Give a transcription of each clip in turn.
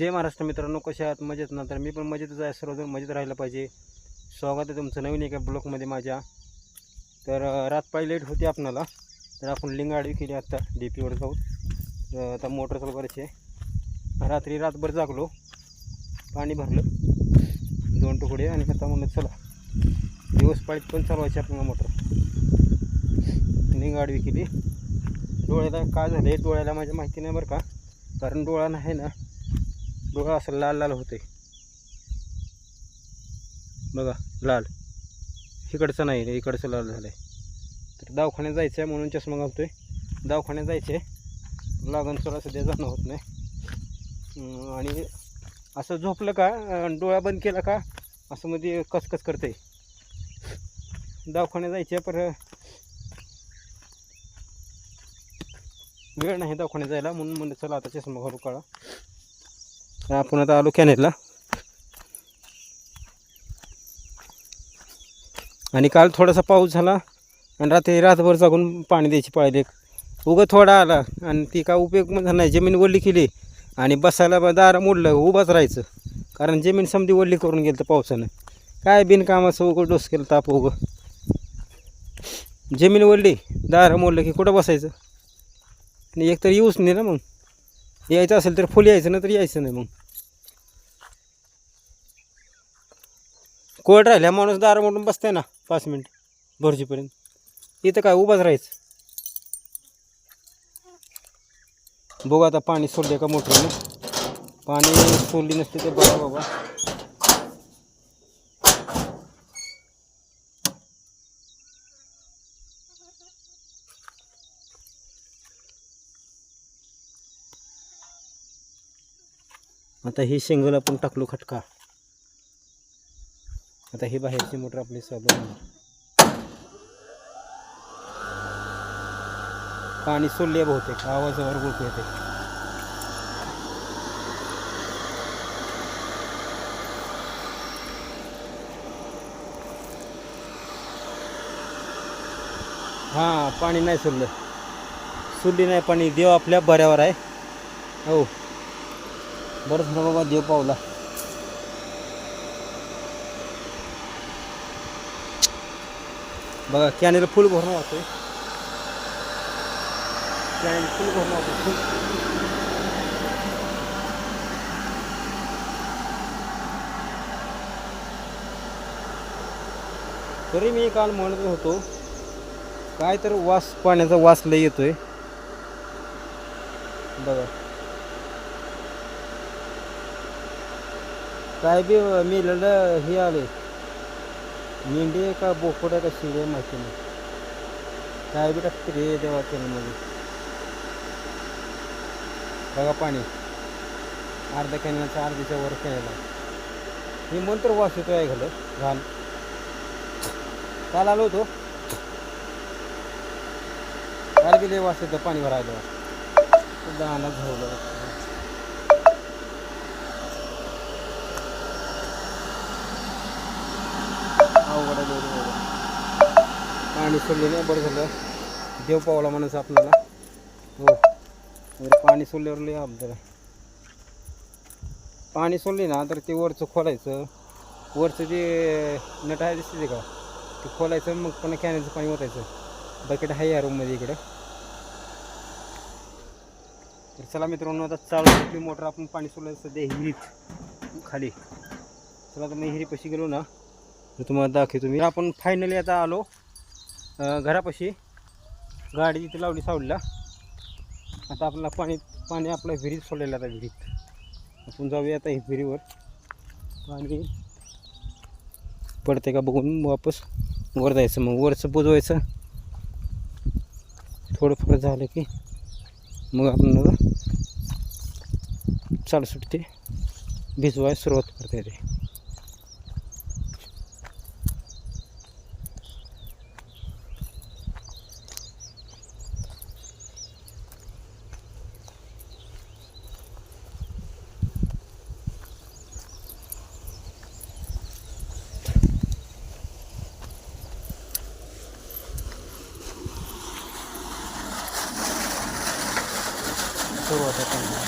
जय महाराष्ट्र मित्रांनो कशा आहात? मजेत ना? तर मी पण मजेतच आहे. सर्वजण मजेत राहिलं पाहिजे. स्वागत आहे तुमचं नवीन एका ब्लॉकमध्ये माझ्या. तर रात पाय लेट होती आपणाला. तर आपण लिंग आडवी केली आत्ता डी पीवर जाऊन. तर आता मोटर चालू करायची आहे. रात्री रातभर जागलो. पाणी भरलं. दोन तुकडे आणि आता म्हणलं चला. दिवस पाळीत पण चालवायची आपल्याला मोटर. लिंग आडवी केली. डोळ्याला काय झालं आहे डोळ्याला माझ्या माहिती नाही बरं का. कारण डोळा नाही ना. बघा असं लाल लाल होते बघा लाल. इकडचं नाही रे इकडचं लाल झालं आहे तर दवाखान्यात जायचं आहे म्हणून चष्मा घालतोय. दवाखान्यात जायचं आहे लागण चला सध्या जाणं होत नाही. आणि असं झोपलं का डोळा बंद केला का असं मध्ये कचकच करते दवाखान्यात जायचे पर वेळ नाही दवाखान्यात जायला म्हणून म्हणलं चला आता चष्मा घालू काळा. आपण आता आलो कॅनेटला. आणि काल थोडासा पाऊस झाला आणि रात्री रातभर जागून पाणी द्यायची पाळली. उगं थोडा आला आणि ती का उपयोग पण झाला नाही. जमीन ओढली केली आणि बसायला ब- दार मोडलं उभाच राहायचं. कारण जमीन समधी ओढली करून गेलं पावसानं. काय बिनकामाचं उगं डोस केलं ताप उगं. जमीन ओढली दार मोडलं की कुठं बसायचं? आणि एक तर येऊच नाही ना मग. यायचं असेल तर फुल यायचं ना तर यायचं नाही मग. कोर्ट राहिल्या माणूस दार मोडून बसते ना पाच मिनिट. भरजीपर्यंत. इथं काय उभाच राहायचं? बघू आता पाणी सोडले का मोटरने? पाणी सोडली नसते ते बघा बाबा आता ही शेंगल आपण टाकलो खटका. आता ही बाहेरची मोटर आपली चालू होणार. पाणी सोडले बहुतेक. आवाजावर गुळकू येते. हां पाणी नाही सोडलं. सोडली नाही पाणी. देव आपल्या बऱ्यावर आहे. हो. बरंच ना बाबा देव पावला. बघा कॅनेल फुल भरून आहे कॅनेल फुल भरून वाहतो फुल तरी मी काल म्हणत होतो काय तर वास पाण्याचा वास लय येतोय. बघा. काय बी मी लढ हे आले मेंढी आहे का बोकड आहे का शिडी आहे माहिती नाही काय बी टाकते रे देवा कॅनमध्ये बघा पाणी अर्ध्या कॅनलच्या अर्ध्याच्या वर कॅनल मी मंत्र वास येतो आहे घालं घाल काल आलो होतो काल गेले लय वास येतं पाणी भरायला दाना झालं अवघड आहे लय अवघड. पाणी सोडलं नाही बरं झालं. देव पावला म्हणायचं आपल्याला. हो. पाणी सोडल्यावर लय आपल्याला पाणी सोडले ना तर ते वरचं खोलायचं. वरचं जे नट आहे दिसते का ते खोलायचं मग पुन्हा कॅनेलचं पाणी ओतायचं. बकेट आहे या रूममध्ये इकडे. तर चला मित्रांनो आता चालू आपली मोटर. आपण पाणी सोडलं सध्या हिरीत खाली. चला तर मी हिरीपाशी गेलो ना तर तुम्हाला दाखवतो मी. आपण फायनली आता आलो. घरापाशी गाडी तिथे लावली सावलीला. आता आपल्याला पाणी पाणी आपल्या विहिरीत सोडलेलं आता विहिरीत. आपण जाऊया आता विहिरीवर. पाणी पडते का बघून वापस वर जायचं. मग वरचं बुजवायचं. थोडंफार झालं की मग आपण चालू सुटते भिजवायला सुरुवात करता येते. सुरू होतात त्यांना.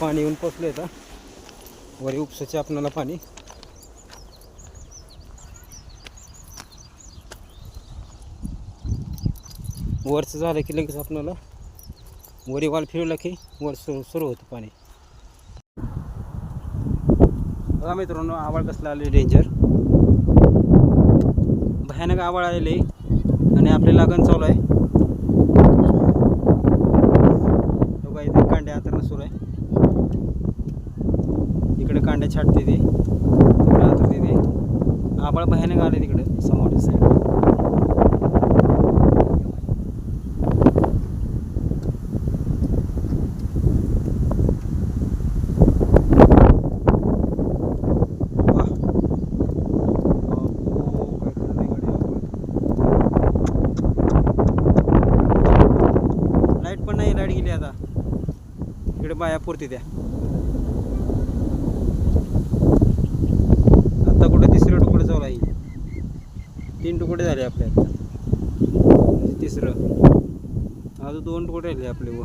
पाणी येऊन पोचले आता वरी उपसाचे आपणाला पाणी. वरचं झालं की लगेच आपणाला वरी वाल फिरवला की वर सुरू सुरू होतं पाणी. बघा मित्रांनो आवाळ कसला आली डेंजर भयानक आवाळ आलेली आणि आपले लागण चालू आहे बघा इथे कांड्या हातानं सुरू आहे इकडे कांड्या छाटते ते इकडे हातरते ते आबाळ भयानक आले तिकडे समोरच्या साईड वाह. बापो, काय खरं नाही गाडी आपण. लाइट पण नाही लाइट गेली आता इकडे बाया पुरती त्या. आता कुठे तिसरं तुकडं चालू आहे? तीन तुकडे झाले आपले आता. म्हणजे तिसरं. अजून दोन तुकडे राहिले आपले व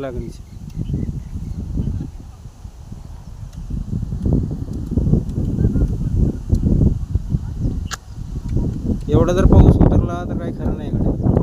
लागणीचे. एवढा जर पाऊस उतरला तर काही खरं नाही इकडे.